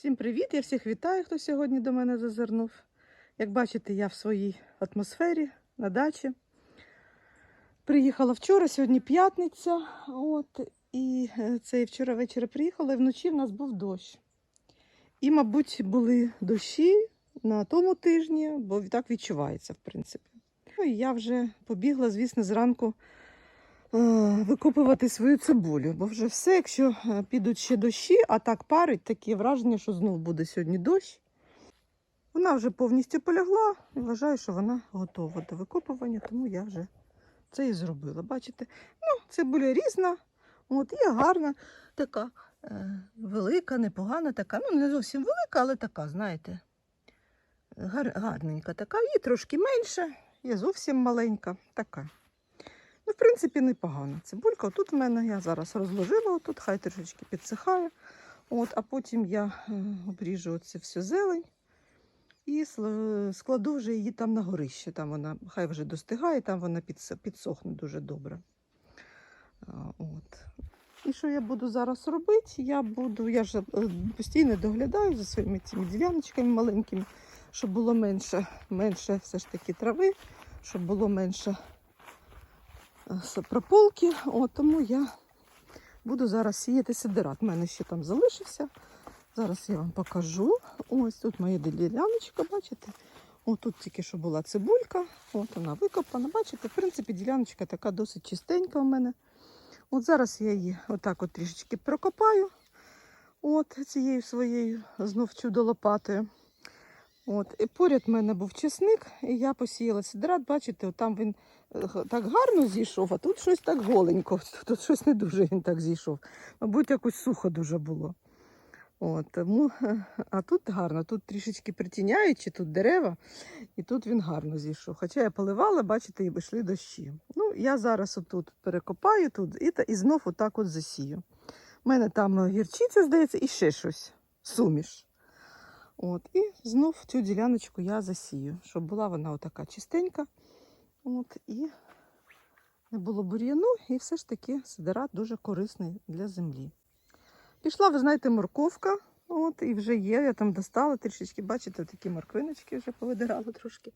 Всім привіт! Я всіх вітаю, хто сьогодні до мене зазирнув. Як бачите, я в своїй атмосфері на дачі. Приїхала вчора, сьогодні п'ятниця. От, і е, це вчора ввечері приїхала, і вночі в нас був дощ. І, мабуть, були дощі на тому тижні, бо так відчувається, в принципі. Ну, і я вже побігла, звісно, зранку викопувати свою цибулю, бо вже все, якщо е, підуть ще дощі, а так парить, таке враження, що знов буде сьогодні дощ. Вона вже повністю полягла і вважаю, що вона готова до викопування, тому я вже це і зробила. Бачите? Ну, цибуля різна, от, є гарна, така е, велика, непогана, така. Ну, не зовсім велика, але така, знаєте, гар, гарненька така. Є трошки менша, є зовсім маленька, така. Ну, в принципі, непогана цибулька. Тут в мене я зараз розложила, тут хай трішечки підсихає. От, а потім я е, обріжу оце всю зелень і складу вже її там на горище. Там вона хай вже достигає, там вона підсохне дуже добре. От. І що я буду зараз робити? Я буду, я ж е, постійно доглядаю за своїми цими діляночками маленькими, щоб було менше, менше все ж таки трави, щоб було менше прополки. От, тому я буду зараз сіяти сидират. У мене ще там залишився. Зараз я вам покажу. Ось тут моя діляночка, бачите? Ось тут тільки що була цибулька, от вона викопана. Бачите, в принципі, діляночка така досить чистенька у мене. От зараз я її отак от трішечки прокопаю. От цією своєю знов чудо лопатою. От, і поряд в мене був чесник, і я посіяла сидрат. Бачите, там він е, так гарно зійшов, а тут щось так голенько. Тут щось не дуже він так зійшов. Мабуть, якось сухо дуже було. От, тому, а тут гарно, тут трішечки притіняючи, тут дерева, і тут він гарно зійшов. Хоча я поливала, бачите, і йшли дощі. Ну, я зараз отут перекопаю тут і, та- і знов отак от засію. У мене там гірчиця, здається, і ще щось, суміш. От, і знов цю діляночку я засію, щоб була вона отака чистенька. От, і не було бур'яну, і все ж таки сидерат дуже корисний для землі. Пішла, ви знаєте, морковка. От, і вже є, я там достала трішечки, бачите, такі морквиночки вже повидирала трошки.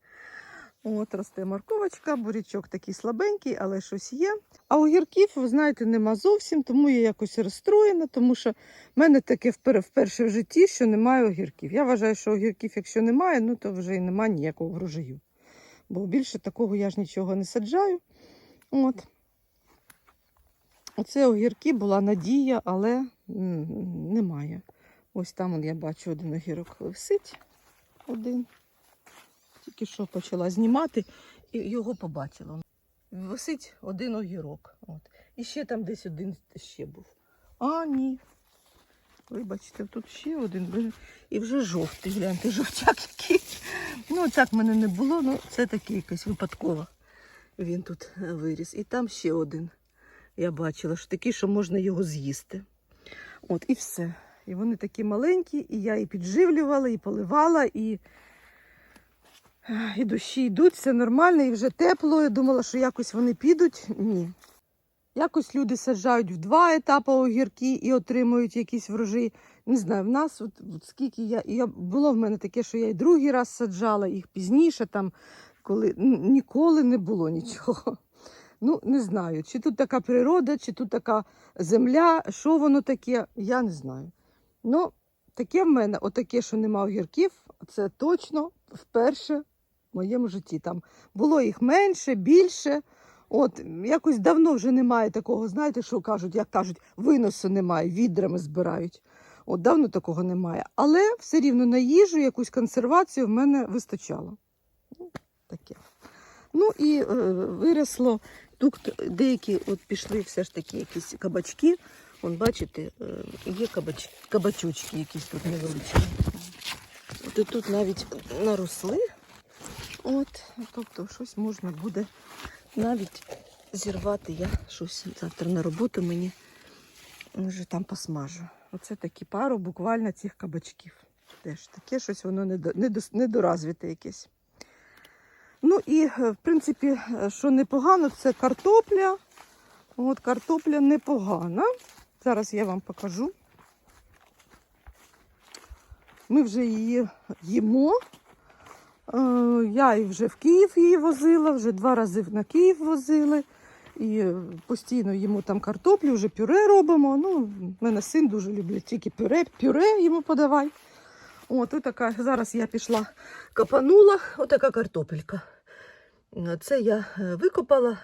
От, росте морковочка, бурячок такий слабенький, але щось є. А огірків, ви знаєте, нема зовсім, тому я якось розстроєна, тому що в мене таке вперше в житті, що немає огірків. Я вважаю, що огірків, якщо немає, ну то вже і немає ніякого врожаю. Бо більше такого я ж нічого не саджаю. От. Оце огірки була надія, але немає. Ось там я бачу один огірок висить. Один. Тільки що почала знімати і його побачила. Висить один огірок. От. І ще там десь один ще був. А, ні. Вибачте, тут ще один. І вже жовтий. Гляньте, жовтяк який. Ну, так мене не було, ну це такий якийсь випадково. Він тут е, виріс. І там ще один. Я бачила, що такий, що можна його з'їсти. От, і все. І вони такі маленькі, і я і підживлювала, і поливала, і, і дощі йдуть, все нормально, і вже тепло. Я думала, що якось вони підуть. Ні. Якось люди саджають в два етапи огірки і отримують якісь врожаї. Не знаю, в нас, от, от скільки я, я було в мене таке, що я і другий раз саджала, їх пізніше, там, коли ніколи не було нічого. Ну, не знаю, чи тут така природа, чи тут така земля, що воно таке, я не знаю. Ну, таке в мене, отаке, що нема огірків, це точно вперше в моєму житті. Там було їх менше, більше. От якось давно вже немає такого, знаєте, що кажуть, як кажуть, виносу немає, відрами збирають. От давно такого немає. Але все рівно на їжу, якусь консервацію в мене вистачало. Ну, таке. Ну і е, виросло. Тут деякі от пішли все ж таки якісь кабачки. Вон, бачите, е, є кабач, кабачочки якісь тут невеличкі. От і тут навіть наросли. От, тобто щось можна буде навіть зірвати. Я щось завтра на роботу мені вже там посмажу. Оце такі пару буквально цих кабачків. Теж таке щось воно недо- недоразвите якесь. Ну і, е, в принципі, е, що непогано, це картопля. От картопля непогана. Зараз я вам покажу. Ми вже її їмо. Е, Я і вже в Київ її возила, вже два рази на Київ возили. І е, постійно їмо там картоплю, вже пюре робимо. Ну, мене син дуже любить тільки пюре, пюре йому подавай. От, і така, зараз я пішла, копанула, отака картопелька. Це я е, викопала.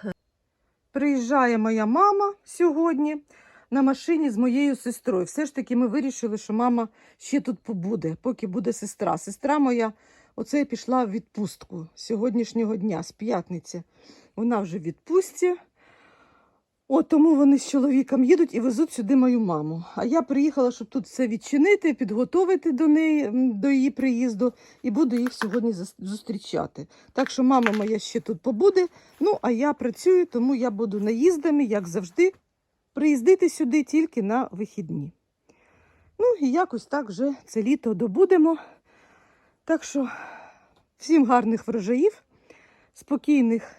Приїжджає моя мама сьогодні на машині з моєю сестрою. Все ж таки ми вирішили, що мама ще тут побуде, поки буде сестра. Сестра моя оце пішла в відпустку сьогоднішнього дня, з п'ятниці. Вона вже в відпустці. От тому вони з чоловіком їдуть і везуть сюди мою маму. А я приїхала, щоб тут все відчинити, підготовити до неї до її приїзду, і буду їх сьогодні зустрічати. Так що мама моя ще тут побуде. Ну а я працюю, тому я буду наїздами, як завжди, приїздити сюди тільки на вихідні. Ну і якось так вже це літо добудемо. Так що всім гарних врожаїв, спокійних,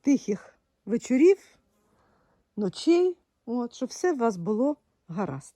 тихих вечорів, ночей, от, щоб все у вас було гаразд.